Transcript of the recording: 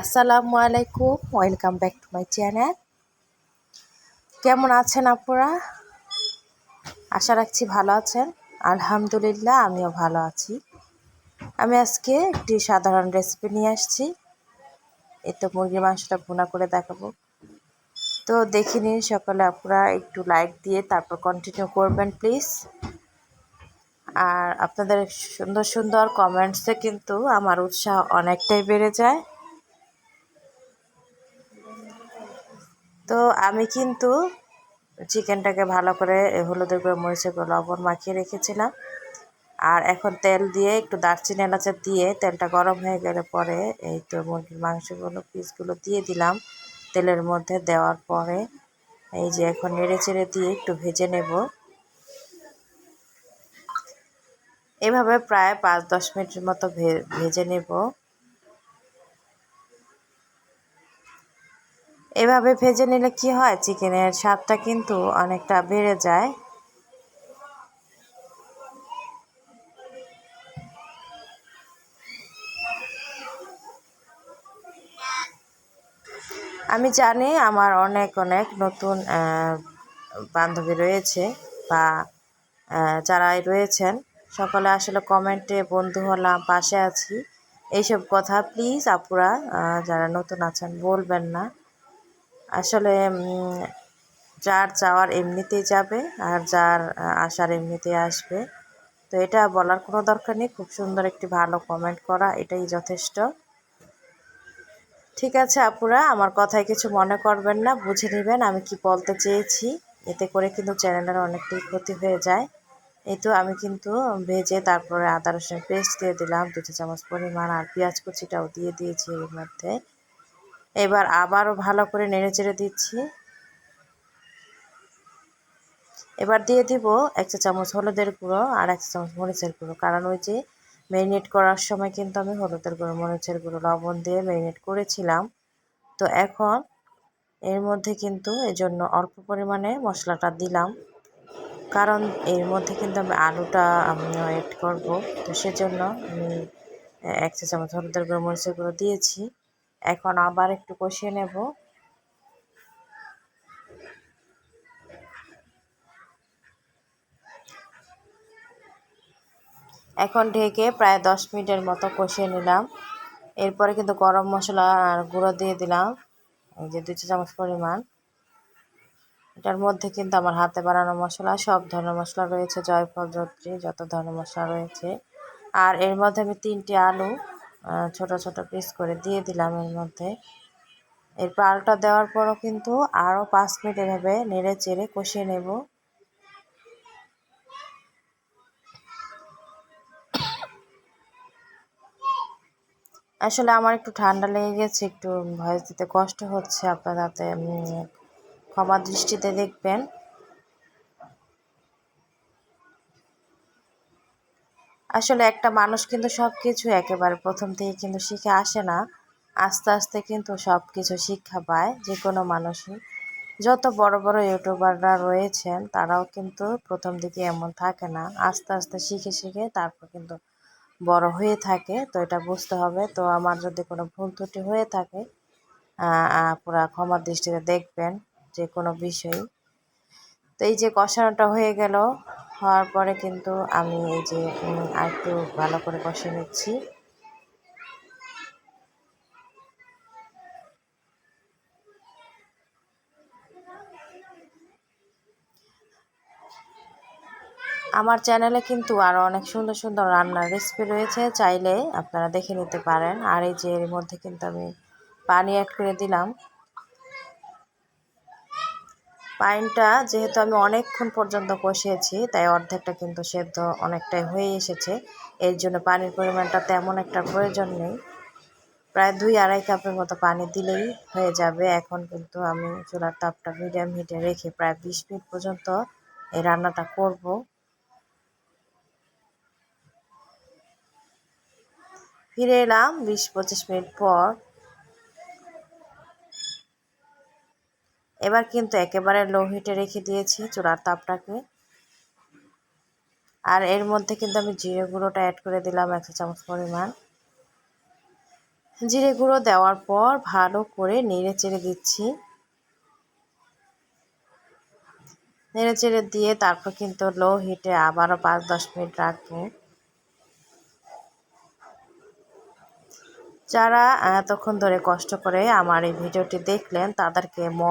আসসালামু আলাইকুম, welcome back to my channel. কেমন আছেন আপুরা? আশা রাখছি ভালো আছেন। আলহামদুলিল্লাহ, আমিও ভালো আছি। আমি আজকে একটি সাধারণ রেসিপি নিয়ে আসছি। এই তো মুরগির মাংসটা ভুনা করে দেখাবো। তো দেখে নিন সকালে আপুরা, একটু লাইক দিয়ে তারপর কন্টিনিউ করবেন প্লিজ আর আপনাদের সুন্দর সুন্দর কমেন্টসে কিন্তু আমার উৎসাহ অনেকটাই বেড়ে যায়। তো আমি কিন্তু চিকেনটাকে ভালো করে হলুদের গুঁড়ো, মরিচের গুঁড়ো, লবণ মাখিয়ে রেখেছিলাম। আর এখন তেল দিয়ে একটু দারচিনি এলাচা দিয়ে তেলটা গরম হয়ে গেলে পরে এই তো মুরগির মাংসগুলো, পিসগুলো দিয়ে দিলাম। তেলের মধ্যে দেওয়ার পরে এই যে এখন নেড়ে চেড়ে দিয়ে একটু ভেজে নেব। এভাবে প্রায় পাঁচ দশ মিনিটের মতো ভেজে নেব। এভাবে ভেজে নিলে কি হয়? চিকেনের স্বাদটা কিন্তু অনেকটা বেড়ে যায়। আমি জানি আমার অনেক অনেক নতুন বান্ধবী রয়েছে বা যারাই রয়েছেন, সকলে আসলে কমেন্টে বন্ধু হলাম, পাশে আছি। এইসব কথা প্লিজ আপুরা যারা নতুন আছেন বলবেন না। আসলে যার যাওয়ার এমনিতেই যাবে আর যার আসার এমনিতেই আসবে। তো এটা বলার কোনো দরকার নেই। খুব সুন্দর একটি ভালো কমেন্ট করা, এটাই যথেষ্ট। ঠিক আছে আপুরা, আমার কথায় কিছু মনে করবেন না, বুঝে নেবেন আমি কি বলতে চেয়েছি। এতে করে কিন্তু চ্যানেলের অনেকটাই ক্ষতি হয়ে যায়। এই তো আমি কিন্তু ভেজে তারপরে আদা রসুন পেস্ট দিয়ে দিলাম, দুটো চামচ পরিমাণ আর পেঁয়াজ কুচিটাও দিয়ে দিয়েছি এর মধ্যে। এবার আবারও ভালো করে নেড়ে চেড়ে দিচ্ছি। এবার দিয়ে দিব এক চা চামচ হলুদের গুঁড়ো আর এক চামচ মরিচের গুঁড়ো। কারণ ওই যে ম্যারিনেট করার সময় কিন্তু আমি হলুদের গুঁড়ো, মরিচের গুঁড়ো, লবণ দিয়ে ম্যারিনেট করেছিলাম। তো এখন এর মধ্যে কিন্তু এই জন্য অল্প পরিমাণে মশলাটা দিলাম। কারণ এর মধ্যে কিন্তু আমি আলুটা এড করব। তো সেজন্য আমি এক চা চামচ হলুদের গুঁড়ো, মরিচের গুঁড়ো দিয়েছি। এখন আবার একটু কষিয়ে নেব। এখন ঢেকে প্রায় দশ মিনিটের মতো কষিয়ে নিলাম। এরপরে কিন্তু গরম মশলা আর গুঁড়ো দিয়ে দিলাম, এই যে দুই চামচ পরিমাণ। এটার মধ্যে কিন্তু আমার হাতে বানানো মশলা, সব ধরনের মশলা রয়েছে, জয়ফল জত্রী যত ধরনের মশলা রয়েছে। আর এর মধ্যে আমি তিনটি আলু ছোট ছোট পিস করে দিয়ে দিলাম এর মধ্যে। এরপর আলুটা দেওয়ার পরও কিন্তু আরও পাঁচ মিনিট এভাবে নেড়ে চেড়ে কষিয়ে নেব। আসলে আমার একটু ঠান্ডা লেগে গেছে, একটু ভয়েস দিতে কষ্ট হচ্ছে। আপনারা তাতে ক্ষমা দৃষ্টিতে দেখবেন। আসলে একটা মানুষ কিন্তু সব কিছু একেবারে প্রথম থেকে কিন্তু শিখে আসে না। আস্তে আস্তে কিন্তু সব কিছু শিক্ষা পায় যে কোনো মানুষই। যত বড় বড় ইউটিউবাররা রয়েছেন, তারাও কিন্তু প্রথম দিকে এমন থাকে না। আস্তে আস্তে শিখে শিখে তারপর কিন্তু বড় হয়ে থাকে, তো এটা বুঝতে হবে। তো আমার যদি কোনো ভুল ত্রুটি হয়ে থাকে পুরা ক্ষমার দৃষ্টিতে দেখবেন যে কোনো বিষয় তো এই যে কষানোটা হয়ে গেল, হওয়ার পরে কিন্তু আমি এই যে আরেকটু ভালো করে কষে নিচ্ছি। আমার চ্যানেলে কিন্তু আরও অনেক সুন্দর সুন্দর রান্নার রেসিপি রয়েছে, চাইলে আপনারা দেখে নিতে পারেন। আর এই যে এর মধ্যে কিন্তু আমি পানি অ্যাড করে দিলাম। পাইনটা যেহেতু আমি অনেকক্ষণ পর্যন্ত কষিয়েছি, তাই অর্ধেকটা কিন্তু সেদ্ধ অনেকটাই হয়ে এসেছে। এর জন্য পানির পরিমাণটা তেমন একটা প্রয়োজন নেই। প্রায় দুই আড়াই কাপের মতো পানি দিলেই হয়ে যাবে। এখন কিন্তু আমি চুলার তাপটা মিডিয়াম হিটে রেখে প্রায় বিশ মিনিট পর্যন্ত এই রান্নাটা করব। ফিরে এলাম বিশ পঁচিশ মিনিট পর। এবার কিন্তু একেবারে লো হিটে রেখে দিয়েছি চুলার তাপটাকে। আর এর মধ্যে কিন্তু আমি জিরে গুঁড়োটা অ্যাড করে দিলাম একশো চামচ পরিমাণ। জিরে গুঁড়ো দেওয়ার পর ভালো করে নেড়ে চেড়ে দিচ্ছি। নেড়ে চেড়ে দিয়ে তারপর কিন্তু লো হিটে আবারও পাঁচ দশ মিনিট রাখব। যারা এতক্ষণ ধরে কষ্ট করে আমার এই ভিডিওটি দেখলেন তাদেরকে ম